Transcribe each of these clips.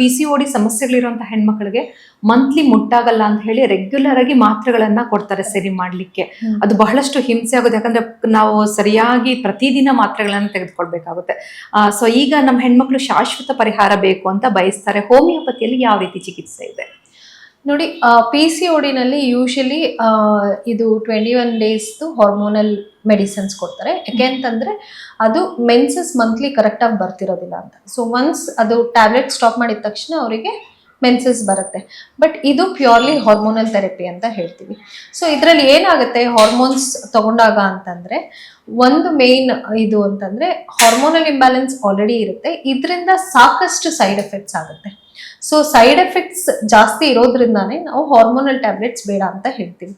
P C O D ಸಮಸ್ಯೆಗಳಿರುವಂತಹ ಹೆಣ್ಮಕ್ಳಿಗೆ monthly ಮುಟ್ಟಾಗಲ್ಲ ಅಂತ ಹೇಳಿ ರೆಗ್ಯುಲರ್ ಆಗಿ ಮಾತ್ರೆಗಳನ್ನ ಕೊಡ್ತಾರೆ ಸರಿ ಮಾಡ್ಲಿಕ್ಕೆ. ಅದು ಬಹಳಷ್ಟು ಹಿಂಸೆ ಆಗುತ್ತೆ. ಯಾಕಂದ್ರೆ ನಾವು ಸರಿಯಾಗಿ ಪ್ರತಿದಿನ ಮಾತ್ರೆಗಳನ್ನು ತೆಗೆದುಕೊಳ್ಬೇಕಾಗುತ್ತೆ. ಸೊ ಈಗ ನಮ್ಮ ಹೆಣ್ಮಕ್ಳು ಶಾಶ್ವತ ಪರಿಹಾರ ಬೇಕು ಅಂತ ಬಯಸ್ತಾರೆ. ಹೋಮಿಯೋಪತಿಯಲ್ಲಿ ಯಾವ ರೀತಿ ಚಿಕಿತ್ಸೆ ಇದೆ? ನೋಡಿ ಪಿ ಸಿ ಓಡಿನಲ್ಲಿ ಯೂಶಲಿ ಇದು ಟ್ವೆಂಟಿ ಒನ್ ಡೇಸ್ದು ಹಾರ್ಮೋನಲ್ ಮೆಡಿಸಿನ್ಸ್ ಕೊಡ್ತಾರೆ. ಯಾಕೆ ಅಂತಂದರೆ, ಅದು ಮೆನ್ಸಸ್ ಮಂತ್ಲಿ ಕರೆಕ್ಟಾಗಿ ಬರ್ತಿರೋದಿಲ್ಲ ಅಂತ. ಸೊ ಒನ್ಸ್ ಅದು ಟ್ಯಾಬ್ಲೆಟ್ ಸ್ಟಾಪ್ ಮಾಡಿದ ತಕ್ಷಣ ಅವರಿಗೆ ಮೆನ್ಸಸ್ ಬರುತ್ತೆ. ಬಟ್ ಇದು ಪ್ಯೂರ್ಲಿ ಹಾರ್ಮೋನಲ್ ಥೆರಪಿ ಅಂತ ಹೇಳ್ತೀವಿ. ಸೊ ಇದರಲ್ಲಿ ಏನಾಗುತ್ತೆ ಹಾರ್ಮೋನ್ಸ್ ತಗೊಂಡಾಗ ಅಂತಂದರೆ, ಒಂದು ಮೇನ್ ಇದು ಅಂತಂದರೆ ಹಾರ್ಮೋನಲ್ ಇಂಬ್ಯಾಲೆನ್ಸ್ ಆಲ್ರೆಡಿ ಇರುತ್ತೆ. ಇದರಿಂದ ಸಾಕಷ್ಟು ಸೈಡ್ ಎಫೆಕ್ಟ್ಸ್ ಆಗುತ್ತೆ. ಸೊ ಸೈಡ್ ಎಫೆಕ್ಟ್ಸ್ ಜಾಸ್ತಿ ಇರೋದ್ರಿಂದಾನೇ ನಾವು ಹಾರ್ಮೋನಲ್ ಟ್ಯಾಬ್ಲೆಟ್ಸ್ ಬೇಡ ಅಂತ ಹೇಳ್ತೀವಿ.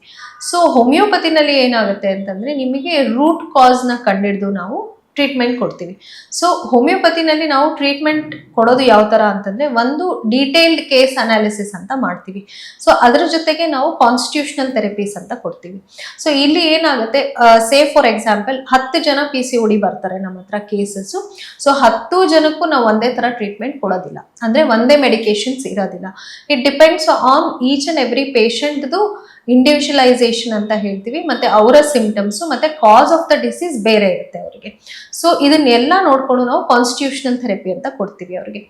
ಸೊ ಹೋಮಿಯೋಪತಿನಲ್ಲಿ ಏನಾಗುತ್ತೆ ಅಂತಂದರೆ ನಿಮಗೆ ರೂಟ್ ಕಾಸ್ನ ಕಂಡಿಡಿದು ನಾವು ಟ್ರೀಟ್ಮೆಂಟ್ ಕೊಡ್ತೀವಿ. ಸೊ ಹೋಮಿಯೋಪತಿನಲ್ಲಿ ನಾವು ಟ್ರೀಟ್ಮೆಂಟ್ ಕೊಡೋದು ಯಾವ ಥರ ಅಂತಂದರೆ ಒಂದು ಡೀಟೇಲ್ಡ್ ಕೇಸ್ ಅನಾಲಿಸಿಸ್ ಅಂತ ಮಾಡ್ತೀವಿ. ಸೊ ಅದರ ಜೊತೆಗೆ ನಾವು ಕಾನ್ಸ್ಟಿಟ್ಯೂಷನಲ್ ಥೆರಪೀಸ್ ಅಂತ ಕೊಡ್ತೀವಿ. ಸೊ ಇಲ್ಲಿ ಏನಾಗುತ್ತೆ? ಸೇ ಫಾರ್ ಎಕ್ಸಾಂಪಲ್ ಹತ್ತು ಜನ ಪಿ ಸಿ ಓಡಿ ಬರ್ತಾರೆ ನಮ್ಮ ಹತ್ರ ಕೇಸಸ್ಸು ಸೊ ಹತ್ತು ಜನಕ್ಕೂ ನಾವು ಒಂದೇ ಥರ ಟ್ರೀಟ್ಮೆಂಟ್ ಕೊಡೋದಿಲ್ಲ. ಅಂದರೆ ಒಂದೇ ಮೆಡಿಕೇಶನ್ಸ್ ಇರೋದಿಲ್ಲ. It depends on each and every ಪೇಷಂಟ್ದು individualisation ಅಂತ ಹೇಳ್ತೀವಿ, ಮತ್ತೆ ಅವರ ಸಿಂಪ್ಟಮ್ಸು ಮತ್ತೆ ಕಾಸ್ ಆಫ್ ದ ಡಿಸೀಸ್ ಬೇರೆ ಇರುತ್ತೆ ಅವರಿಗೆ. ಸೊ ಇದನ್ನೆಲ್ಲ ನೋಡ್ಕೊಂಡು ನಾವು ಕಾನ್ಸ್ಟಿಟ್ಯೂಷನಲ್ ಥೆರಪಿ ಅಂತ ಕೊಡ್ತೀವಿ ಅವರಿಗೆ.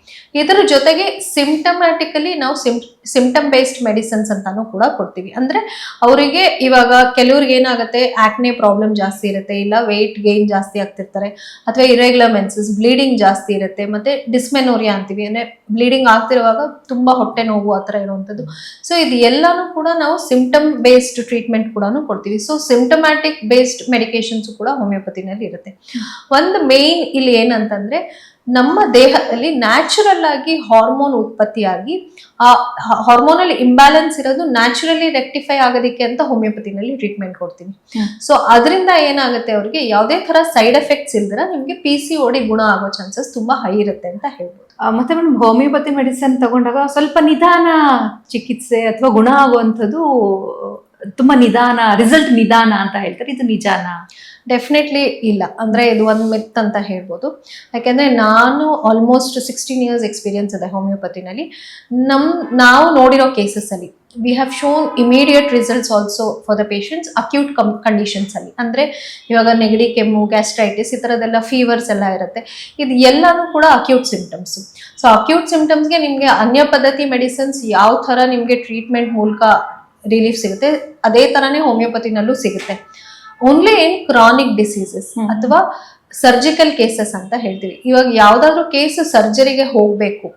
ಇದರ ಜೊತೆಗೆ ಸಿಂಪ್ಟಮ್ಯಾಟಿಕಲಿ ನಾವು ಸಿಂಪ್ಟಮ್ ಬೇಸ್ಡ್ ಮೆಡಿಸಿನ್ಸ್ ಅಂತಾನು ಕೂಡ ಕೊಡ್ತೀವಿ. ಅಂದ್ರೆ ಅವರಿಗೆ ಇವಾಗ ಕೆಲವ್ರಿಗೆ ಏನಾಗುತ್ತೆ ಆಕ್ನೆ ಪ್ರಾಬ್ಲಮ್ ಜಾಸ್ತಿ ಇರುತ್ತೆ, ಇಲ್ಲ ವೆಯ್ಟ್ ಗೇನ್ ಜಾಸ್ತಿ ಆಗ್ತಿರ್ತಾರೆ, ಅಥವಾ ಇರೆಗ್ಯುಲರ್ ಮೆನ್ಸಸ್ ಬ್ಲೀಡಿಂಗ್ ಜಾಸ್ತಿ ಇರುತ್ತೆ, ಮತ್ತೆ ಡಿಸ್ಮೆನೋರಿಯಾ ಅಂತೀವಿ. ಅಂದ್ರೆ ಬ್ಲೀಡಿಂಗ್ ಆಗ್ತಿರುವಾಗ ತುಂಬಾ ಹೊಟ್ಟೆ ನೋವು ಆ ಥರ ಇರುವಂಥದ್ದು. ಸೊ ಇದು ಎಲ್ಲಾನು ಕೂಡ ನಾವು ಸಿಂಪ್ಟಮ್ ಬೇಸ್ಡ್ ಟ್ರೀಟ್ಮೆಂಟ್ ಕೂಡ ಕೊಡ್ತೀವಿ. ಸೊ ಸಿಂಪ್ಟಮ್ಯಾಟಿಕ್ ಬೇಸ್ಡ್ ಮೆಡಿಕೇಶನ್ಸ್ ಕೂಡ ಹೋಮಿಯೋಪತಿನಲ್ಲಿ ಇರುತ್ತೆ. ಒಂದು ಮೇನ್ ಇಲ್ಲಿ ಏನಂತಂದ್ರೆ ನಮ್ಮ ದೇಹದಲ್ಲಿ ನ್ಯಾಚುರಲ್ ಆಗಿ ಹಾರ್ಮೋನ್ ಉತ್ಪತ್ತಿಯಾಗಿ ಆ ಹಾರ್ಮೋನಲ್ ಇಂಬ್ಯಾಲೆನ್ಸ್ ಇರೋದು ನ್ಯಾಚುರಲಿ ರೆಕ್ಟಿಫೈ ಆಗೋದಕ್ಕೆ ಅಂತ ಹೋಮಿಯೋಪತಿನಲ್ಲಿ ಟ್ರೀಟ್ಮೆಂಟ್ ಕೊಡ್ತೀನಿ. ಸೊ ಅದರಿಂದ ಏನಾಗುತ್ತೆ ಅವ್ರಿಗೆ ಯಾವುದೇ ತರ ಸೈಡ್ ಎಫೆಕ್ಟ್ಸ್ ಇಲ್ದಿರ ನಿಮಗೆ ಪಿ ಸಿ ಓಡಿ ಗುಣ ಆಗೋ ಚಾನ್ಸಸ್ ತುಂಬಾ ಹೈ ಇರುತ್ತೆ ಅಂತ ಹೇಳ್ಬೋದು ಮತ್ತೆ ಮೇಡಮ್ ಹೋಮಿಯೋಪತಿ ಮೆಡಿಸಿನ್ ತಗೊಂಡಾಗ ಸ್ವಲ್ಪ ನಿಧಾನ ಚಿಕಿತ್ಸೆ ಅಥವಾ ಗುಣ ಆಗುವಂಥದ್ದು ತುಂಬಾ ನಿಧಾನ ರಿಸಲ್ಟ್ ನಿಧಾನ ಅಂತ ಹೇಳ್ತಾರೆ. ಇದು ನಿಜಾನ? ಡೆಫಿನೆಟ್ಲಿ ಇಲ್ಲ. ಅಂದ್ರೆ ಇದು ಒಂದು ಮಿತ್ ಅಂತ ಹೇಳ್ಬೋದು. ಯಾಕೆಂದರೆ ನಾನು ಆಲ್ಮೋಸ್ಟ್ ಸಿಕ್ಸ್ಟೀನ್ ಇಯರ್ಸ್ ಎಕ್ಸ್ಪೀರಿಯನ್ಸ್ ಇದೆ ಹೋಮಿಯೋಪತಿನಲ್ಲಿ ನಮ್, ನಾವು ನೋಡಿರೋ ಕೇಸಸ್ ಅಲ್ಲಿ we have shown immediate results also for the patients acute come conditions ಅಲ್ಲಿ. ಅಂದ್ರೆ ಇವಾಗ ನೆಗಡಿ, ಕೆಮ್ಮು ಗ್ಯಾಸ್ಟ್ರೈಟಿಸ್ ಈ ಥರದ್ದೆಲ್ಲ ಫೀವರ್ಸ್ ಎಲ್ಲ ಇರುತ್ತೆ. ಇದು ಎಲ್ಲಾನು ಕೂಡ ಅಕ್ಯೂಟ್ ಸಿಂಪ್ಟಮ್ಸ್ ಸೊ ಅಕ್ಯೂಟ್ ಸಿಂಪ್ಟಮ್ಸ್ಗೆ ನಿಮಗೆ ಅನ್ಯ ಪದ್ಧತಿ ಮೆಡಿಸಿನ್ಸ್ ಯಾವ ಥರ ನಿಮಗೆ ಟ್ರೀಟ್ಮೆಂಟ್ ಮೂಲಕ ರಿಲೀಫ್ ಸಿಗುತ್ತೆ. ಅದೇ ತರನೇ ಹೋಮಿಯೋಪತಿನಲ್ಲೂ ಸಿಗುತ್ತೆ. Only in chronic diseases. ಅಥವಾ ಸರ್ಜಿಕಲ್ ಕೇಸಸ್ ಅಂತ ಹೇಳ್ತೀವಿ. ಇವಾಗ ಯಾವ್ದಾದ್ರು ಕೇಸ್ ಸರ್ಜರಿಗೆ ಹೋಗಬೇಕು.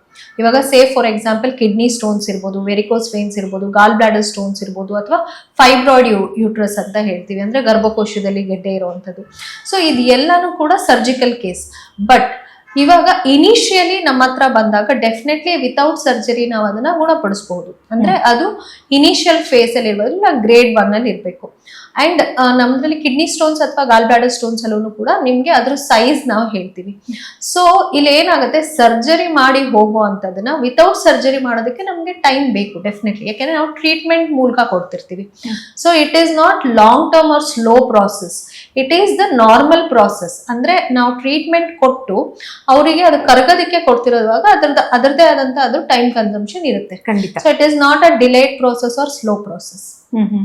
ಇವಾಗ safe for example kidney stones ಇರ್ಬೋದು ವೆರಿಕೋಸ್ ವೇನ್ಸ್ ಇರ್ಬೋದು ಗಾಲ್ ಬ್ಲಾಡರ್ ಸ್ಟೋನ್ಸ್ ಇರ್ಬೋದು ಅಥವಾ ಫೈಬ್ರಾಯ್ಡ್ ಯು ಯೂಟ್ರಸ್ ಅಂತ ಹೇಳ್ತೀವಿ. ಅಂದ್ರೆ ಗರ್ಭಕೋಶದಲ್ಲಿ ಗೆಡ್ಡೆ ಇರುವಂಥದ್ದು. ಸೊ ಇದು ಎಲ್ಲನೂ ಕೂಡ ಸರ್ಜಿಕಲ್ ಕೇಸ್ ಬಟ್ ಇವಾಗ ಇನಿಷಿಯಲಿ ನಮ್ಮ ಹತ್ರ ಬಂದಾಗ ಡೆಫಿನೆಟ್ಲಿ ವಿತೌಟ್ ಸರ್ಜರಿ ನಾವು ಅದನ್ನ ಗುಣಪಡಿಸಬಹುದು ಅಂದ್ರೆ ಅದು ಇನಿಷಿಯಲ್ ಫೇಸ್ ಅಲ್ಲಿ ಇರ್ಬೋದು ಇಲ್ಲ ಗ್ರೇಡ್ ಒನ್ ಅಲ್ಲಿ ಇರಬೇಕು ಅಂಡ್ ನಮ್ದ್ರಲ್ಲಿ ಕಿಡ್ನಿ ಸ್ಟೋನ್ಸ್ ಅಥವಾ ಗಾಲ್ ಬ್ಲಾಡರ್ ಸ್ಟೋನ್ಸ್ ಅಲ್ಲೂ ಕೂಡ ನಿಮ್ಗೆ ಅದ್ರ ಸೈಜ್ ನಾವು ಹೇಳ್ತೀವಿ. ಸೊ ಇಲ್ಲಿ ಏನಾಗುತ್ತೆ? ಸರ್ಜರಿ ಮಾಡಿ ಹೋಗುವಂಥದ್ದನ್ನ ವಿತೌಟ್ ಸರ್ಜರಿ ಮಾಡೋದಕ್ಕೆ ನಮಗೆ ಟೈಮ್ ಬೇಕು ಡೆಫಿನೆಟ್ಲಿ ಯಾಕೆಂದ್ರೆ ನಾವು ಟ್ರೀಟ್ಮೆಂಟ್ ಮೂಲಕ ಕೊಡ್ತಿರ್ತೀವಿ. So it is not long term or slow process it is the normal process ಅಂದ್ರೆ ನಾವು ಟ್ರೀಟ್ಮೆಂಟ್ ಕೊಟ್ಟು ಅವರಿಗೆ ಅದು ಕರಗೋದಕ್ಕೆ ಕೊಡ್ತಿರೋದಾಗ ಅದ್ರದ್ದು ಅದರದೇ ಆದಂತ ಅದು ಟೈಮ್ ಕನ್ಸಂಪ್ಷನ್ ಇರುತ್ತೆ. ಖಂಡಿತ. So it is not a delayed process or slow process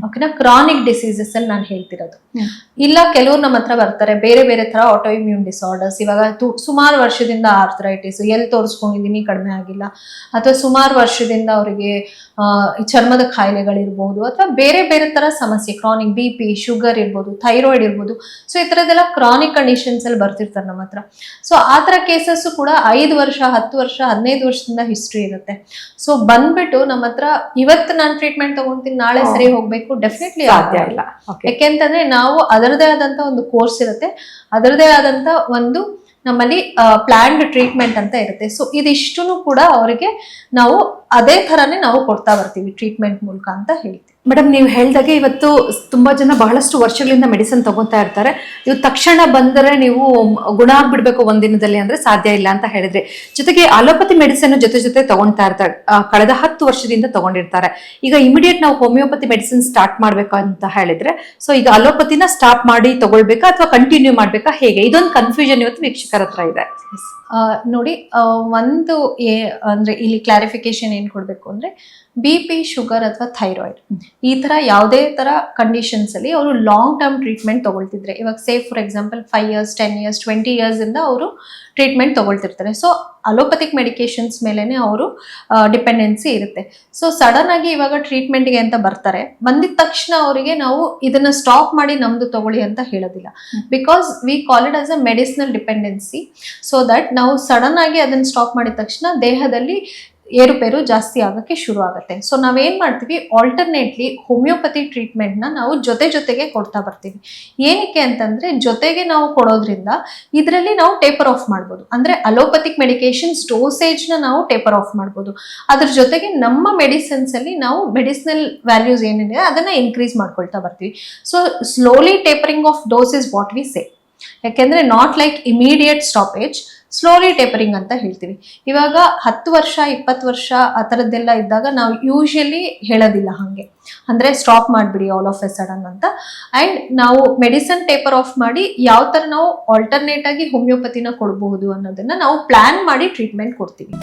ಓಕೆನಾ? ಕ್ರಾನಿಕ್ ಡಿಸೀಸಸ್ ಅಲ್ಲಿ ನಾನು ಹೇಳ್ತಿರೋದು. ಇಲ್ಲ ಕೆಲವ್ರು ನಮ್ಮ ಹತ್ರ ಬರ್ತಾರೆ. ಬೇರೆ ಬೇರೆ ತರ ಆಟೋ ಇಮ್ಯೂನ್ ಡಿಸಾರ್ಡರ್ಸ್ ಇವಾಗ ಸುಮಾರು ವರ್ಷದಿಂದ ಆರ್ಥರೈಟಿಸ್ ಎಲ್ಲಿ ತೋರಿಸ್ಕೊಂಡಿದೀನಿ ಕಡಿಮೆ ಆಗಿಲ್ಲ. ಅಥವಾ ಸುಮಾರು ವರ್ಷದಿಂದ ಅವರಿಗೆ ಚರ್ಮದ ಕಾಯಿಲೆಗಳಿರ್ಬೋದು ಅಥವಾ ಬೇರೆ ಬೇರೆ ತರ ಸಮಸ್ಯೆ ಕ್ರಾನಿಕ್ ಬಿ ಪಿ ಶುಗರ್ ಇರ್ಬೋದು ಥೈರಾಯ್ಡ್ ಇರ್ಬೋದು. ಸೊ ಈ ಥರದ್ದೆಲ್ಲ ಕ್ರಾನಿಕ್ ಕಂಡೀಷನ್ಸ್ ಅಲ್ಲಿ ಬರ್ತಿರ್ತಾರೆ ನಮ್ಮ ಹತ್ರ. ಸೊ ಆ ಥರ ಕೇಸಸ್ ಕೂಡ ಐದು ವರ್ಷ ಹತ್ತು ವರ್ಷ ಹದಿನೈದು ವರ್ಷದಿಂದ ಹಿಸ್ಟ್ರಿ ಇರುತ್ತೆ. ಸೊ ಬಂದ್ಬಿಟ್ಟು ನಮ್ಮ ಹತ್ರ ಇವತ್ತು ನಾನು ಟ್ರೀಟ್ಮೆಂಟ್ ತಗೊಂತೀನಿ ನಾಳೆ ಸರಿ ಹೋಗ್ಬೇಕು ಡೆಫಿನೆಟ್ಲಿ ಸಾಧ್ಯ ಇಲ್ಲ. ಯಾಕೆಂತಂದ್ರೆ ನಾವು ಅದರದೇ ಆದಂತ ಒಂದು ಕೋರ್ಸ್ ಇರುತ್ತೆ. ಅದರದೇ ಆದಂತ ಒಂದು ನಮ್ಮಲ್ಲಿ ಪ್ಲಾನ್ಡ್ ಟ್ರೀಟ್ಮೆಂಟ್ ಅಂತ ಇರುತ್ತೆ. ಸೊ ಇದಿಷ್ಟು ಕೂಡ ಅವರಿಗೆ ನಾವು ಅದೇ ಥರನೇ ನಾವು ಕೊಡ್ತಾ ಬರ್ತೀವಿ ಟ್ರೀಟ್ಮೆಂಟ್ ಮೂಲಕ ಅಂತ ಹೇಳ್ತೀವಿ ಮೇಡಮ್ ನೀವು ಹೇಳ್ದಾಗೆ ಇವತ್ತು ತುಂಬಾ ಜನ ಬಹಳಷ್ಟು ವರ್ಷಗಳಿಂದ ಮೆಡಿಸಿನ್ ತಗೊಂತಾ ಇರ್ತಾರೆ. ನೀವು ತಕ್ಷಣ ಬಂದರೆ ನೀವು ಗುಣ ಆಗ್ಬಿಡ್ಬೇಕು ಒಂದಿನದಲ್ಲಿ ಅಂದ್ರೆ ಸಾಧ್ಯ ಇಲ್ಲ ಅಂತ ಹೇಳಿದ್ರೆ. ಜೊತೆಗೆ ಅಲೋಪತಿ ಮೆಡಿಸಿನ್ ಜೊತೆ ಜೊತೆ ತಗೊಂತಾ ಇರ್ತಾರೆ. ಕಳೆದ ಹತ್ತು ವರ್ಷದಿಂದ ತಗೊಂಡಿರ್ತಾರೆ. ಈಗ ಇಮಿಡಿಯೇಟ್ ನಾವು ಹೋಮಿಯೋಪತಿ ಮೆಡಿಸಿನ್ ಸ್ಟಾರ್ಟ್ ಮಾಡ್ಬೇಕು ಅಂತ ಹೇಳಿದ್ರೆ ಸೊ ಈಗ ಅಲೋಪತಿನ ಸ್ಟಾಪ್ ಮಾಡಿ ತಗೊಳ್ಬೇಕಾ ಅಥವಾ ಕಂಟಿನ್ಯೂ ಮಾಡ್ಬೇಕಾ ಹೇಗೆ? ಇದೊಂದು ಕನ್ಫ್ಯೂಷನ್ ಇವತ್ತು ವೀಕ್ಷಕರ ಹತ್ರ ಇದೆ. ನೋಡಿ ಒಂದು ಅಂದ್ರೆ ಇಲ್ಲಿ ಕ್ಲಾರಿಫಿಕೇಶನ್ ಏನು ಕೊಡಬೇಕು ಅಂದ್ರೆ ಬಿ ಪಿ ಶುಗರ್ ಅಥವಾ ಥೈರಾಯ್ಡ್ ಈ ತರ ಯಾವುದೇ ತರ ಕಂಡೀಷನ್ಸ್ ಅಲ್ಲಿ ಅವರು ಲಾಂಗ್ ಟರ್ಮ್ ಟ್ರೀಟ್ಮೆಂಟ್ ತೊಗೊಳ್ತಿದ್ರೆ. ಇವಾಗ safe for example five years ten years twenty years ಇಂದ ಅವರು ಟ್ರೀಟ್ಮೆಂಟ್ ತಗೊಳ್ತಿರ್ತಾರೆ. ಸೊ ಅಲೋಪತಿಕ್ ಮೆಡಿಕೇಶನ್ಸ್ ಮೇಲೇ ಅವರು ಡಿಪೆಂಡೆನ್ಸಿ ಇರುತ್ತೆ. ಸೊ ಸಡನ್ ಆಗಿ ಇವಾಗ ಟ್ರೀಟ್ಮೆಂಟ್ಗೆ ಅಂತ ಬರ್ತಾರೆ. ಬಂದಿದ ತಕ್ಷಣ ಅವರಿಗೆ ನಾವು ಇದನ್ನ ಸ್ಟಾಪ್ ಮಾಡಿ ನಮ್ದು ತಗೊಳ್ಳಿ ಅಂತ ಹೇಳೋದಿಲ್ಲ. Because we call it as a medicinal dependency so that ನಾವು ಸಡನ್ ಆಗಿ ಅದನ್ನ ಸ್ಟಾಪ್ ಮಾಡಿದ ತಕ್ಷಣ ದೇಹದಲ್ಲಿ ಏರುಪೇರು ಜಾಸ್ತಿ ಆಗೋಕ್ಕೆ ಶುರು ಆಗುತ್ತೆ. ಸೊ ನಾವೇನು ಮಾಡ್ತೀವಿ? ಆಲ್ಟರ್ನೇಟ್ಲಿ ಹೋಮಿಯೋಪತಿ ಟ್ರೀಟ್ಮೆಂಟ್ನ ನಾವು ಜೊತೆ ಜೊತೆಗೆ ಕೊಡ್ತಾ ಬರ್ತೀವಿ. ಏನಕ್ಕೆ ಅಂತಂದ್ರೆ, ಜೊತೆಗೆ ನಾವು ಕೊಡೋದ್ರಿಂದ ಇದರಲ್ಲಿ ನಾವು ಟೇಪರ್ ಆಫ್ ಮಾಡ್ಬೋದು. ಅಂದ್ರೆ ಅಲೋಪತಿಕ್ ಮೆಡಿಕೇಶನ್ಸ್ ಡೋಸೇಜ್ನ ನಾವು ಟೇಪರ್ ಆಫ್ ಮಾಡ್ಬೋದು. ಅದ್ರ ಜೊತೆಗೆ ನಮ್ಮ ಮೆಡಿಸಿನ್ಸ್ ಅಲ್ಲಿ ನಾವು ಮೆಡಿಸಿನಲ್ ವ್ಯಾಲ್ಯೂಸ್ ಏನಿದೆ, ಅದನ್ನ ಇನ್ಕ್ರೀಸ್ ಮಾಡ್ಕೊಳ್ತಾ ಬರ್ತೀವಿ. So slowly tapering off dose is what we say ಯಾಕೆಂದ್ರೆ not like immediate stoppage slowly tapering ಅಂತ ಹೇಳ್ತೀವಿ. ಇವಾಗ ಹತ್ತು ವರ್ಷ, ಇಪ್ಪತ್ತು ವರ್ಷ ಆ ಥರದ್ದೆಲ್ಲ ಇದ್ದಾಗ ನಾವು ಯೂಶಲಿ ಹೇಳೋದಿಲ್ಲ ಹಾಗೆ. ಅಂದರೆ ಸ್ಟಾಪ್ ಮಾಡಿಬಿಡಿ ಆಲ್ ಆಫ್ ಎ ಸಡನ್ ಅಂತ. ಆ್ಯಂಡ್ ನಾವು ಮೆಡಿಸನ್ ಟೇಪರ್ ಆಫ್ ಮಾಡಿ ಯಾವ ಥರ ನಾವು ಆಲ್ಟರ್ನೇಟ್ ಆಗಿ ಹೋಮಿಯೋಪತಿನ ಕೊಡಬಹುದು ಅನ್ನೋದನ್ನು ನಾವು ಪ್ಲ್ಯಾನ್ ಮಾಡಿ ಟ್ರೀಟ್ಮೆಂಟ್ ಕೊಡ್ತೀವಿ.